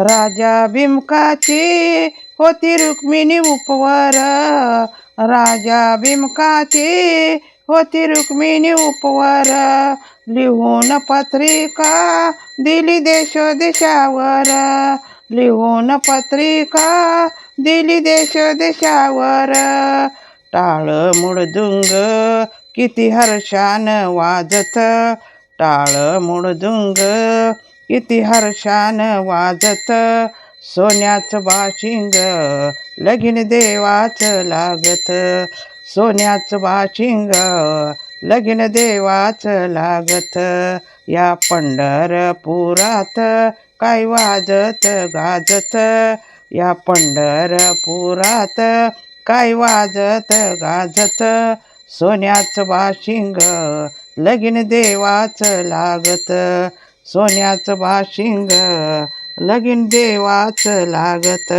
राजा भीमकाची होती रुक्मिणी उपवर. राजा भीमकाची होती रुक्मिणी उपवर. लिहून पत्रिका दिली देशो देशावर. लिहून पत्रिका दिली देश देशावर. टाळ मुडदुंग किती हर्षान वाजत. टाळ मुडदुंग किती हर्षान वाजत सोन्याचं बाशिंग लगीन देवाच लागत. सोन्याचं बाशिंग लगीन देवाच लागत. या पंढरपुरात काय वाजत गाजत? या पंढरपुरात काय वाजत गाजत? सोन्याचं बाशिंग लगीन देवाच लागत. सोन्याचं बाशिंग लगीन देवाच लागत.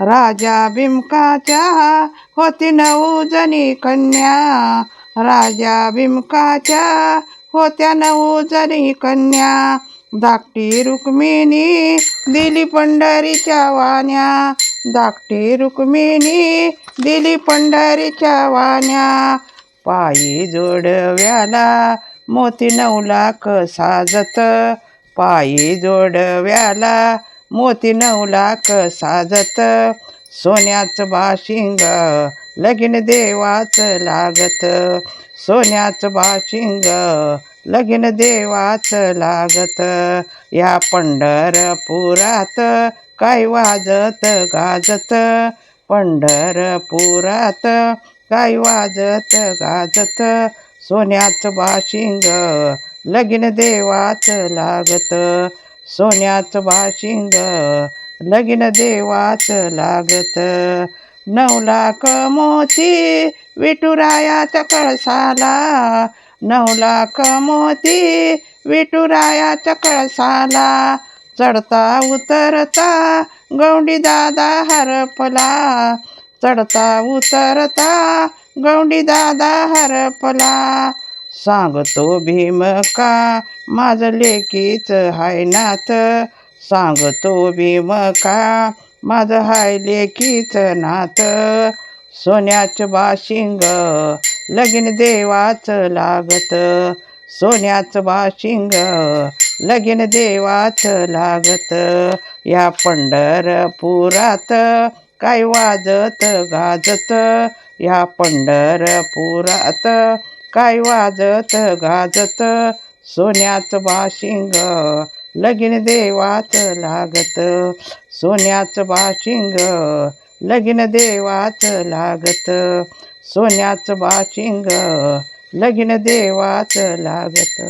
राजा भीमकाच्या होती नऊ जणी कन्या. राजा भीमकाच्या होत्या नऊ जणी कन्या. धाकटी रुक्मिणी दिली पंढरीच्या वाण्या. धाकटी रुक्मिणी दिली पंढरीच्या वाण्या. पायी जोडव्याला मोती नऊ लाख साजत पायी जोडव्याला मोती नऊ लाख साजत सोन्याचं बाशिंग लगीन देवाच लागत. सोन्याचं बाशिंग लगीन देवाच लागत. या पंढरपुरात काय वाजत गाजत? पंढरपुरात काय वाजत गाजत? सोन्याचं बाशिंग लगीन देवाच लागत. सोन्याचं बाशिंग लगीन देवाच लागत. नऊ लाख मोती विठुरायाच्या कळसाला. नऊ लाख मोती विठुरायाच्या कळसाला. चढता उतरता गौंडी दादा हरपला. चढता उतरता गौंडी दादा हरपला सांगतो भीम का माझं लेकीच हाय नाथ सांगतो भीम का माझं हाय लेकीच नाथ सोन्याचं बाशिंग लगीन देवाच लागत. सोन्याचं बाशिंग लगीन देवाच लागत. या पंढरपुरात काय वाजत गाजत. या पंढरपुरात. काय वाजत गाजत सोन्याचं बाशिंग लगीन देवात लागत. सोन्याचं बाशिंग लगीन देवात लागत. सोन्याचं बाशिंग लगीन देवात लागत.